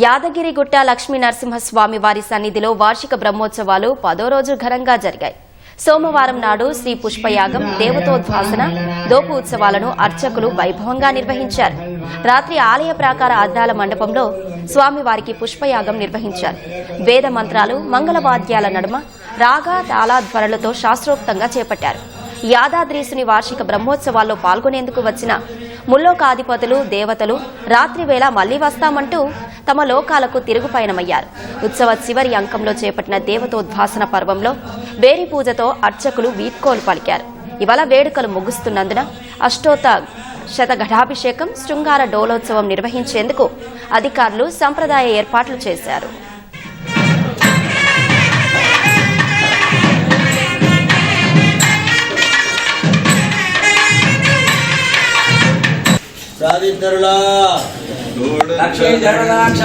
యాదగిరిగుట్ట లక్ష్మీ నరసింహస్వామి వారి సన్నిధిలో వార్షిక బ్రహ్మోత్సవాలు పదో రోజు ఘనంగా జరిగాయి. సోమవారం నాడు శ్రీ పుష్పయాగం దేవతోద్వాసన దోపు ఉత్సవాలను అర్చకులు వైభవంగా నిర్వహించారు. రాత్రి ఆలయ ప్రాకార అద్దాల మండపంలో స్వామివారికి పుష్పయాగం నిర్వహించారు. వేద మంత్రాలు మంగళవాద్యాల నడుమ రాగా తాళాధ్వరలతో శాస్త్రోక్తంగా చేపట్టారు. యాదాద్రీసుని వార్షిక బ్రహ్మోత్సవాల్లో పాల్గొనేందుకు వచ్చిన ముల్లోకాధిపతులు దేవతలు రాత్రివేళ మళ్ళీ వస్తామంటూ తమ లోకాలకు తిరుగుపయనమయ్యారు. ఉత్సవ చివరి అంకంలో చేపట్టిన దేవతోద్భాసన పర్వంలో వేరి పూజతో అర్చకులు వీడ్కోలు పలికారు. ఇవాళ వేడుకలు ముగుస్తున్నందున అష్టోత శతఘటాభిషేకం శృంగార డోలోత్సవం నిర్వహించేందుకు అధికారులు సంప్రదాయ ఏర్పాట్లు చేశారు. ధనురాక్ష